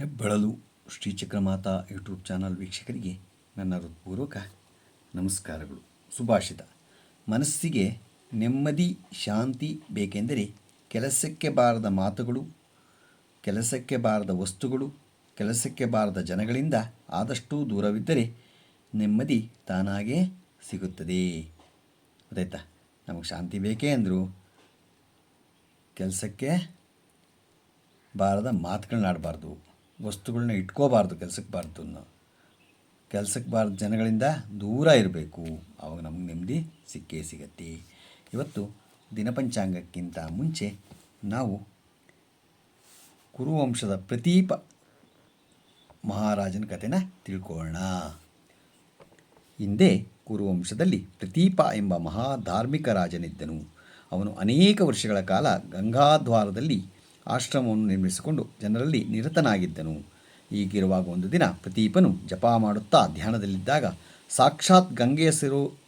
ಹೆಬ್ಬಳಲು Shri Chakramata YouTube channel ವೀಕ್ಷಕರಿಗೆ ನನ್ನ ಹೃತ್ಪೂರ್ವಕ ನಮಸ್ಕಾರಗಳು. ಸುಭಾಷಿತ. ಮನಸ್ಸಿಗೆ ನೆಮ್ಮದಿ, ಶಾಂತಿ ಬೇಕೆಂದರೆ ಕೆಲಸಕ್ಕೆ ಬಾರದ ಮಾತುಗಳು, ಕೆಲಸಕ್ಕೆ ಬಾರದ ವಸ್ತುಗಳು, ಕೆಲಸಕ್ಕೆ ಬಾರದ ಜನಗಳಿಂದ ಆದಷ್ಟು ದೂರವಿದ್ದರೆ ನೆಮ್ಮದಿ ತಾನಾಗೇ ಸಿಗುತ್ತದೆ. ಗೊತ್ತಾಯ್ತಾ ನಮಗೆ ಶಾಂತಿ ಬೇಕೇ ಅಂದರು ಕೆಲಸಕ್ಕೆ ಬಾರದ ಮಾತುಗಳನ್ನ ಆಡಬಾರ್ದು ವಸ್ತುಗಳನ್ನ ಇಟ್ಕೋಬಾರ್ದು ಕೆಲಸಕ್ಕೆ ಬಾರ್ದು ಕೆಲಸಕ್ಕೆ ಬಾರ್ದು ಜನಗಳಿಂದ ದೂರ ಇರಬೇಕು. ಆವಾಗ ನಮಗೆ ನೆಮ್ಮದಿ ಸಿಕ್ಕೇ ಸಿಗತ್ತೆ. ಇವತ್ತು ದಿನಪಂಚಾಂಗಕ್ಕಿಂತ ಮುಂಚೆ ನಾವು ಕುರುವಂಶದ ಪ್ರತೀಪ ಮಹಾರಾಜನ ಕಥೆನ ತಿಳ್ಕೊಳ್ಳೋಣ ಹಿಂದೆ ಕುರುವಂಶದಲ್ಲಿ ಪ್ರತೀಪ ಎಂಬ ಮಹಾ ಧಾರ್ಮಿಕ ರಾಜನಿದ್ದನು. ಅವನು ಅನೇಕ ವರ್ಷಗಳ ಕಾಲ ಗಂಗಾದ್ವಾರದಲ್ಲಿ ಆಶ್ರಮವನ್ನು ನಿರ್ಮಿಸಿಕೊಂಡು ಜನರಲ್ಲಿ ನಿರತನಾಗಿದ್ದನು. ಹೀಗಿರುವಾಗ ಒಂದು ದಿನ ಪ್ರತೀಪನು ಜಪ ಮಾಡುತ್ತಾ ಧ್ಯಾನದಲ್ಲಿದ್ದಾಗ ಸಾಕ್ಷಾತ್ ಗಂಗೆಯ ಸಿರು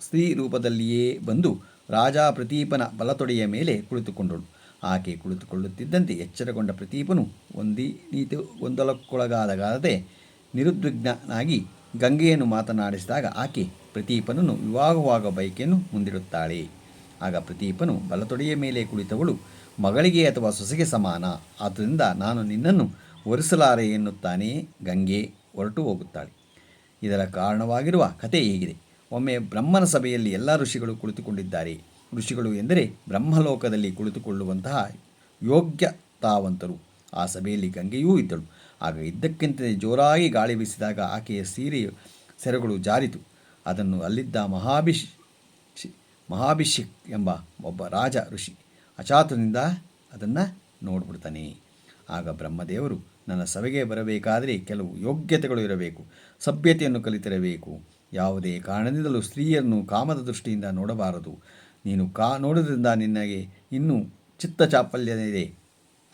ಸ್ತ್ರೀ ರೂಪದಲ್ಲಿಯೇ ಬಂದು ರಾಜ ಪ್ರತೀಪನ ಬಲತೊಡೆಯ ಮೇಲೆ ಕುಳಿತುಕೊಂಡಳು ಆಕೆ ಕುಳಿತುಕೊಳ್ಳುತ್ತಿದ್ದಂತೆ ಎಚ್ಚರಗೊಂಡ ಪ್ರತೀಪನು ಒಂದಿ, ನೀತಿ ಗೊಂದಲಕ್ಕೊಳಗಾದಗಾರದೆ ನಿರುದ್ವಿಗ್ನನಾಗಿ ಗಂಗೆಯನ್ನು ಮಾತನಾಡಿಸಿದಾಗ ಆಕೆ ಪ್ರತೀಪನನ್ನು ವಿವಾಹವಾಗ ಬಯಕೆಯನ್ನು ಮುಂದಿಡುತ್ತಾಳೆ. ಆಗ ಪ್ರತೀಪನು ಬಲತೊಡೆಯ ಮೇಲೆ ಕುಳಿತವಳು ಮಗಳಿಗೆ ಅಥವಾ ಸೊಸೆಗೆ ಸಮಾನ. ಆದ್ದರಿಂದ ನಾನು ನಿನ್ನನ್ನು ಒರೆಸಲಾರೆ ಎನ್ನುತ್ತಾನೆ. ಗಂಗೆ ಹೊರಟು ಹೋಗುತ್ತಾಳೆ. ಇದರ ಕಾರಣವಾಗಿರುವ ಕಥೆ ಹೀಗಿದೆ. ಒಮ್ಮೆ ಬ್ರಹ್ಮನ ಸಭೆಯಲ್ಲಿ ಎಲ್ಲ ಋಷಿಗಳು ಕುಳಿತುಕೊಂಡಿದ್ದಾರೆ. ಋಷಿಗಳು ಎಂದರೆ ಬ್ರಹ್ಮಲೋಕದಲ್ಲಿ ಕುಳಿತುಕೊಳ್ಳುವಂತಹ ಯೋಗ್ಯತಾವಂತರು. ಆ ಸಭೆಯಲ್ಲಿ ಗಂಗೆಯೂ ಇದ್ದಳು. ಆಗ ಇದ್ದಕ್ಕಿಂತ ಜೋರಾಗಿ ಗಾಳಿ ಬೀಸಿದಾಗ ಆಕೆಯ ಸೀರೆಯ ಸೆರಗಳು ಜಾರಿತು. ಅದನ್ನು ಅಲ್ಲಿದ್ದ ಮಹಾಭಿಷ್ ಮಹಾಭಿಷೇಕ್ ಎಂಬ ಒಬ್ಬ ರಾಜ ಋಷಿ ಅಚಾತುನಿಂದ ಅದನ್ನು ನೋಡ್ಬಿಡ್ತಾನೆ. ಆಗ ಬ್ರಹ್ಮದೇವರು, ನನ್ನ ಸಭೆಗೆ ಬರಬೇಕಾದರೆ ಕೆಲವು ಯೋಗ್ಯತೆಗಳು ಇರಬೇಕು, ಸಭ್ಯತೆಯನ್ನು ಕಲಿತಿರಬೇಕು. ಯಾವುದೇ ಕಾರಣದಿಂದಲೂ ಸ್ತ್ರೀಯರನ್ನು ಕಾಮದ ದೃಷ್ಟಿಯಿಂದ ನೋಡಬಾರದು. ನೀನು ಕಾ ನೋಡೋದ್ರಿಂದ ನಿನಗೆ ಇನ್ನೂ ಚಿತ್ತ ಚಾಪಲ್ಯವಿದೆ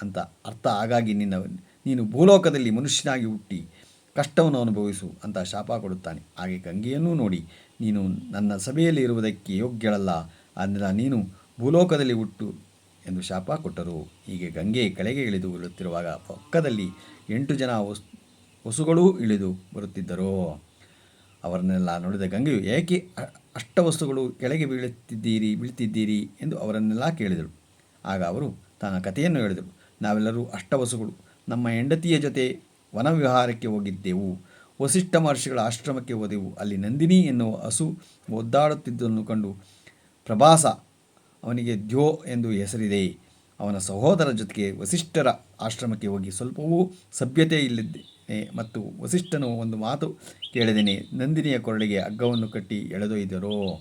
ಅಂತ ಅರ್ಥ ಹಾಗಾಗಿ ನಿನ್ನ, ನೀನು ಭೂಲೋಕದಲ್ಲಿ ಮನುಷ್ಯನಾಗಿ ಹುಟ್ಟಿ ಕಷ್ಟವನ್ನು ಅನುಭವಿಸು ಅಂತ ಶಾಪ ಕೊಡುತ್ತಾನೆ. ಹಾಗೆ ಗಂಗೆಯನ್ನೂ ನೋಡಿ, ನೀನು ನನ್ನ ಸಭೆಯಲ್ಲಿ ಇರುವುದಕ್ಕೆ ಯೋಗ್ಯಳಲ್ಲ. ಆದ್ದರಿಂದ ನೀನು ಭೂಲೋಕದಲ್ಲಿ ಹುಟ್ಟು ಎಂದು ಶಾಪ ಕೊಟ್ಟರು. ಹೀಗೆ ಗಂಗೆ ಕೆಳಗೆ ಇಳಿದು ಬರುತ್ತಿರುವಾಗ ಪಕ್ಕದಲ್ಲಿ ಎಂಟು ಜನ ವಸ್ ವಸುಗಳೂ ಇಳಿದು ಬರುತ್ತಿದ್ದರು. ಅವರನ್ನೆಲ್ಲ ನೋಡಿದ ಗಂಗೆಯು, ಏಕೆ ಅಷ್ಟ ವಸ್ತುಗಳು ಕೆಳಗೆ ಬೀಳುತ್ತಿದ್ದೀರಿ, ಬೀಳ್ತಿದ್ದೀರಿ? ಎಂದು ಅವರನ್ನೆಲ್ಲ ಕೇಳಿದರು ಆಗ ಅವರು ತನ್ನ ಕಥೆಯನ್ನು ಹೇಳಿದರು. ನಾವೆಲ್ಲರೂ ಅಷ್ಟವಸುಗಳು. ನಮ್ಮ ಹೆಂಡತಿಯ ಜೊತೆ ವನವಿಹಾರಕ್ಕೆ ಹೋಗಿದ್ದೆವು. ವಸಿಷ್ಠ ಮಹರ್ಷಿಗಳ ಆಶ್ರಮಕ್ಕೆ ಹೋದೆವು. ಅಲ್ಲಿ ನಂದಿನಿ ಎನ್ನುವ ಹಸು ಒದ್ದಾಡುತ್ತಿದ್ದನ್ನು ಕಂಡು ಪ್ರಭಾಸ ಅವನಿಗೆ ದ್ಯೋ ಎಂದು ಹೆಸರಿದೆ. ಅವನ ಸಹೋದರ ಜೊತೆಗೆ ವಸಿಷ್ಠರ ಆಶ್ರಮಕ್ಕೆ ಹೋಗಿ ಸ್ವಲ್ಪವೂ ಸಭ್ಯತೆ ಇಲ್ಲಿದ್ದೇನೆ ಮತ್ತು ವಸಿಷ್ಠನು ಒಂದು ಮಾತು ಕೇಳಿದ್ದೇನೆ ನಂದಿನಿಯ ಕೊರಳಿಗೆ ಹಗ್ಗವನ್ನು ಕಟ್ಟಿ ಎಳೆದೊಯ್ದರು.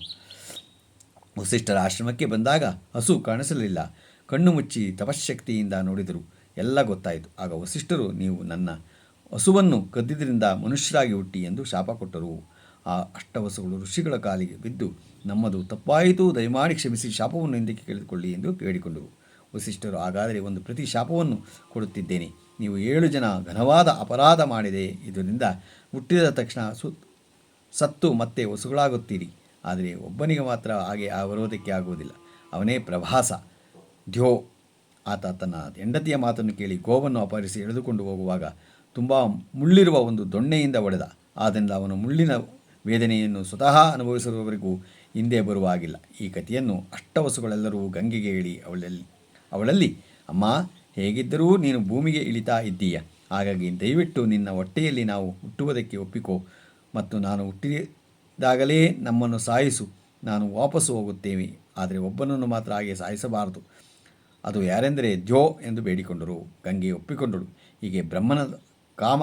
ವಸಿಷ್ಠರ ಆಶ್ರಮಕ್ಕೆ ಬಂದಾಗ ಹಸು ಕಾಣಿಸಲಿಲ್ಲ. ಕಣ್ಣು ಮುಚ್ಚಿ ತಪಶಕ್ತಿಯಿಂದ ನೋಡಿದರು. ಎಲ್ಲ ಗೊತ್ತಾಯಿತು. ಆಗ ವಸಿಷ್ಠರು, ನೀವು ನನ್ನ ಹಸುವನ್ನು ಕದ್ದಿದ್ದರಿಂದ ಮನುಷ್ಯರಾಗಿ ಹುಟ್ಟಿ ಎಂದು ಶಾಪ ಕೊಟ್ಟರು. ಆ ಅಷ್ಟವಸುಗಳು ಋಷಿಗಳ ಕಾಲಿಗೆ ಬಿದ್ದು, ನಮ್ಮದು ತಪ್ಪಾಯಿತು, ದಯಮಾಡಿ ಕ್ಷಮಿಸಿ, ಶಾಪವನ್ನು ಹಿಂದಕ್ಕೆ ಕೇಳಿಕೊಳ್ಳಿ ಎಂದು ಬೇಡಿಕೊಂಡರು ವಸಿಷ್ಠರು, ಹಾಗಾದರೆ ಒಂದು ಪ್ರತಿ ಶಾಪವನ್ನು ಕೊಡುತ್ತಿದ್ದೇನೆ. ನೀವು ಏಳು ಜನ ಘನವಾದ ಅಪರಾಧ ಮಾಡಿದೆ ಇದರಿಂದ ಹುಟ್ಟಿದ ತಕ್ಷಣ ಸು, ಸತ್ತು ಮತ್ತೆ ವಸುಗಳಾಗುತ್ತೀರಿ. ಆದರೆ ಒಬ್ಬನಿಗೆ ಮಾತ್ರ ಹಾಗೆ ಆ ಬರೋದಕ್ಕೆ ಆಗುವುದಿಲ್ಲ. ಅವನೇ ಪ್ರಭಾಸ. ದ್ಯೋ ಆತ ತನ್ನ ಹೆಂಡತಿಯ ಮಾತನ್ನು ಕೇಳಿ ಗೋವನ್ನು ಅಪಹರಿಸಿ ಎಳೆದುಕೊಂಡು ಹೋಗುವಾಗ ತುಂಬ ಮುಳ್ಳಿರುವ ಒಂದು ದೊಣ್ಣೆಯಿಂದ ಒಡೆದ. ಆದ್ದರಿಂದ ಅವನು ಮುಳ್ಳಿನ ವೇದನೆಯನ್ನು ಸ್ವತಃ ಅನುಭವಿಸಿರುವವರಿಗೂ ಹಿಂದೆ ಬರುವ ಹಾಗಿಲ್ಲ ಈ ಕಥೆಯನ್ನು ಅಷ್ಟವಸುಗಳೆಲ್ಲರೂ ಗಂಗೆಗೆ ಇಳಿ ಅವಳಲ್ಲಿ ಅವಳಲ್ಲಿ, ಅಮ್ಮ, ಹೇಗಿದ್ದರೂ ನೀನು ಭೂಮಿಗೆ ಇಳಿತಾ ಇದ್ದೀಯ. ಹಾಗಾಗಿ ದಯವಿಟ್ಟು ನಿನ್ನ ಹೊಟ್ಟೆಯಲ್ಲಿ ನಾವು ಹುಟ್ಟುವುದಕ್ಕೆ ಒಪ್ಪಿಕೋ. ಮತ್ತು ನಾನು ಹುಟ್ಟಿದಾಗಲೇ ನಮ್ಮನ್ನು ಸಾಯಿಸು. ನಾನು ವಾಪಸ್ಸು ಹೋಗುತ್ತೇವೆ. ಆದರೆ ಒಬ್ಬನನ್ನು ಮಾತ್ರ ಹಾಗೆ ಸಾಯಿಸಬಾರದು. ಅದು ಯಾರೆಂದರೆ ದ್ಯೋ ಎಂದು ಬೇಡಿಕೊಂಡರು. ಗಂಗೆ ಒಪ್ಪಿಕೊಂಡಳು. ಹೀಗೆ ಬ್ರಹ್ಮನ ಕಾಮ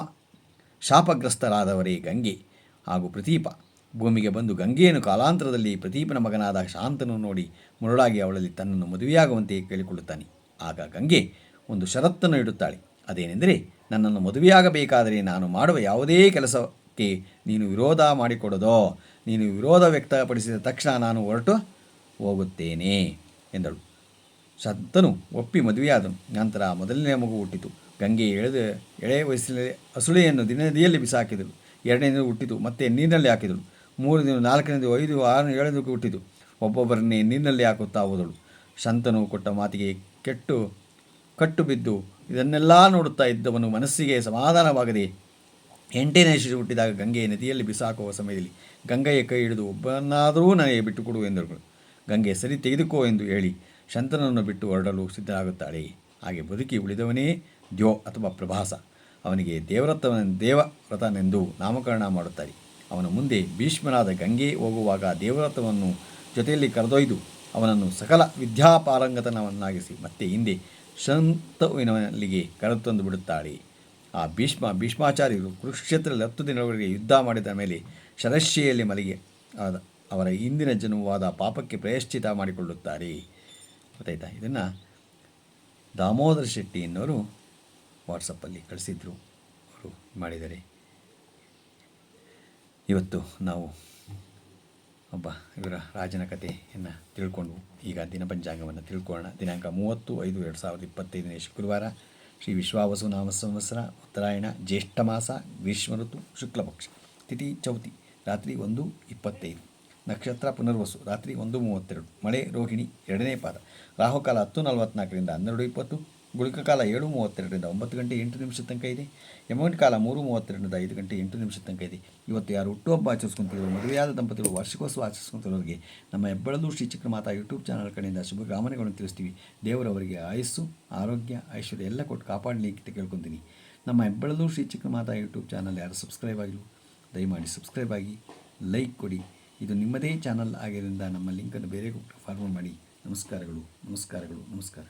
ಶಾಪಗ್ರಸ್ತರಾದವರೇ ಗಂಗೆ. ಹಾಗೂ ಪ್ರತೀಪ ಭೂಮಿಗೆ ಬಂದು ಗಂಗೆಯನ್ನು ಕಾಲಾಂತರದಲ್ಲಿ ಪ್ರತೀಪನ ಮಗನಾದ ಶಾಂತನು ನೋಡಿ ಮುರುಳಾಗಿ ಅವಳಲ್ಲಿ ತನ್ನನ್ನು ಮದುವೆಯಾಗುವಂತೆ ಕೇಳಿಕೊಳ್ಳುತ್ತಾನೆ. ಆಗ ಗಂಗೆ ಒಂದು ಷರತ್ತನ್ನು ಇಡುತ್ತಾಳೆ. ಅದೇನೆಂದರೆ, ನನ್ನನ್ನು ಮದುವೆಯಾಗಬೇಕಾದರೆ ನಾನು ಮಾಡುವ ಯಾವುದೇ ಕೆಲಸಕ್ಕೆ ನೀನು ವಿರೋಧ ಮಾಡಿಕೊಡೋದೋ, ನೀನು ವಿರೋಧ ವ್ಯಕ್ತಪಡಿಸಿದ ತಕ್ಷಣ ನಾನು ಹೊರಟು ಹೋಗುತ್ತೇನೆ ಎಂದಳು. ಶಂತನು ಒಪ್ಪಿ ಮದುವೆಯಾದನು. ನಂತರ ಮೊದಲನೇ ಮಗು ಹುಟ್ಟಿತು. ಗಂಗೆ ಎಳೆದ ಎಳೆ ವಯಸ್ಸಿನಲ್ಲಿ ಹಸುಳೆಯನ್ನು ದಿನದಿಯಲ್ಲಿ ಬಿಸಾಕಿದಳು. ಎರಡನೇದು ಹುಟ್ಟಿತು, ಮತ್ತೆ ನೀರಿನಲ್ಲಿ ಹಾಕಿದಳು ಮೂರು ದಿನ ನಾಲ್ಕನೇದು, ಐದು ಆರು ಏಳನೇದು ಹುಟ್ಟಿತು. ಒಬ್ಬೊಬ್ಬರನ್ನೇ ನೀರಿನಲ್ಲಿ ಹಾಕುತ್ತಾ ಹೋದಳು. ಶಂತನು ಕೊಟ್ಟ ಮಾತಿಗೆ ಕೆಟ್ಟು, ಕಟ್ಟು ಬಿದ್ದು, ಇದನ್ನೆಲ್ಲ ನೋಡುತ್ತಾ ಇದ್ದವನು ಮನಸ್ಸಿಗೆ ಸಮಾಧಾನವಾಗದೆ, ಎಂಟನೇ ಶಿಶು ಹುಟ್ಟಿದಾಗ ಗಂಗೆ ನದಿಯಲ್ಲಿ ಬಿಸಾಕುವ ಸಮಯದಲ್ಲಿ ಗಂಗೆಯ ಕೈ ಹಿಡಿದು ಒಬ್ಬನಾದರೂ ನನಗೆ ಬಿಟ್ಟುಕೊಡು ಎಂದರು ಗಂಗೆ ಸರಿ ತೆಗೆದುಕೋ ಎಂದು ಹೇಳಿ ಶಂತನನ್ನು ಬಿಟ್ಟು ಹೊರಡಲು ಸಿದ್ಧರಾಗುತ್ತಾಳೆ ಹಾಗೆ ಬದುಕಿ ಉಳಿದವನೇ ದ್ಯೋ ಅಥವಾ ಪ್ರಭಾಸ. ಅವನಿಗೆ ದೇವರತ್ವನ ದೇವವ್ರತನೆಂದು ನಾಮಕರಣ ಮಾಡುತ್ತಾರೆ. ಅವನ ಮುಂದೆ ಭೀಷ್ಮನಾದ ಗಂಗೆ ಹೋಗುವಾಗ ದೇವರತ್ವವನ್ನು ಜೊತೆಯಲ್ಲಿ ಕರೆದೊಯ್ದು ಅವನನ್ನು ಸಕಲ ವಿದ್ಯಾಪಾರಂಗತನವನ್ನಾಗಿಸಿ ಮತ್ತೆ ಹಿಂದೆ ಶಂತವಿನಲ್ಲಿಗೆ ಕರೆತಂದು ಬಿಡುತ್ತಾಳೆ. ಆ ಭೀಷ್ಮ ಭೀಷ್ಮಾಚಾರ್ಯರು ಕುರುಕ್ಷೇತ್ರದಲ್ಲಿ ಹತ್ತು ದಿನಗಳಿಗೆ ಯುದ್ಧ ಮಾಡಿದ ಮೇಲೆ ಶರಶ್ಯೆಯಲ್ಲಿ ಮಲಗಿ ಅವರ ಹಿಂದಿನ ಜನ್ಮವಾದ ಪಾಪಕ್ಕೆ ಪ್ರಾಯಶ್ಚಿತ ಮಾಡಿಕೊಳ್ಳುತ್ತಾರೆ. ಗೊತ್ತಾಯ್ತಾ? ಇದನ್ನು ದಾಮೋದರ ಶೆಟ್ಟಿ ಎನ್ನುವರು ವಾಟ್ಸಪ್ಪಲ್ಲಿ ಕಳಿಸಿದ್ರು ಅವರು ಮಾಡಿದ್ದಾರೆ. ಇವತ್ತು ನಾವು ಒಬ್ಬ ಇವರ ರಾಜನ ಕಥೆಯನ್ನು ತಿಳ್ಕೊಂಡು ಈಗ ದಿನಪಂಚಾಂಗವನ್ನು ತಿಳ್ಕೊಳ್ಳೋಣ. ದಿನಾಂಕ ಮೂವತ್ತು ಐದು ಎರಡು ಸಾವಿರದ ಇಪ್ಪತ್ತೈದನೇ ಶುಕ್ರವಾರ ಶ್ರೀ ವಿಶ್ವಾವಸು ನಾಮ ಸಂವತ್ಸರ ಉತ್ತರಾಯಣ ಜ್ಯೇಷ್ಠ ಮಾಸ ಗ್ರೀಷ್ಮ ಋತು ಶುಕ್ಲಪಕ್ಷ ತಿಥಿ ಚೌತಿ ರಾತ್ರಿ ಒಂದು ಇಪ್ಪತ್ತೈದು. ನಕ್ಷತ್ರ ಪುನರ್ವಸು ರಾತ್ರಿ ಒಂದು ಮೂವತ್ತೆರಡು. ಮಳೆ ರೋಹಿಣಿ ಎರಡನೇ ಪಾದ. ರಾಹುಕಾಲ ಹತ್ತು ನಲವತ್ತ್ನಾಲ್ಕರಿಂದ ಹನ್ನೆರಡು ಇಪ್ಪತ್ತು. ಗುಳಿಕ ಕಾಲ ಏಳು ಮೂವತ್ತೆರಡರಿಂದ ಒಂಬತ್ತು ಗಂಟೆ ಎಂಟು ನಿಮಿಷದ ತನಕ ಇದೆ. ಯಮಗಂಟ ಕಾಲ ಮೂರು ಮೂವತ್ತೆರಡರಿಂದ ಐದು ಗಂಟೆ ಎಂಟು ನಿಮಿಷದ ತನಕ ಇದೆ. ಇವತ್ತು ಯಾರು ಹುಟ್ಟುಹಬ್ಬ ಆಚರಿಸ್ಕೊಂತಿರೋ ಮದುವೆಯಾದ ದಂಪತಿಗಳು ವಾರ್ಷಿಕೋತ್ಸವ ಆಚರಿಸ್ಕೊಂತಿರೋರಿಗೆ, ನಮ್ಮ ಹೆಬ್ಬಳದು ಶ್ರೀ ಚಿಕ್ರಮಾತ ಯೂಟ್ಯೂಬ್ ಚಾನಲ್ ಕಡೆಯಿಂದ ಶುಭ ಕಾಮನೆಗಳನ್ನು ತಿಳಿಸ್ತೀವಿ. ದೇವರವರಿಗೆ ಆಯಸ್ಸು, ಆರೋಗ್ಯ, ಐಶ್ವರ್ಯ ಎಲ್ಲ ಕೊಟ್ಟು ಕಾಪಾಡಲಿ ಅಂತ ಕೇಳ್ಕೊತೀನಿ. ನಮ್ಮ ಹೆಬ್ಬಳಲು ಶ್ರೀ ಚಿಕ್ರಮಾತ ಯೂಟ್ಯೂಬ್ ಚಾನಲ್ ಯಾರು ಸಬ್ಸ್ಕ್ರೈಬ್ ಆಗಿಲ್ಲ ದಯಮಾಡಿ ಸಬ್ಸ್ಕ್ರೈಬ್ ಆಗಿ, ಲೈಕ್ ಕೊಡಿ. ಇದು ನಿಮ್ಮದೇ ಚಾನಲ್ ಆಗಿರೋದ್ರಿಂದ ನಮ್ಮ ಲಿಂಕನ್ನು ಬೇರೆ ಫಾರ್ವರ್ಡ್ ಮಾಡಿ. ನಮಸ್ಕಾರಗಳು ನಮಸ್ಕಾರಗಳು, ನಮಸ್ಕಾರ.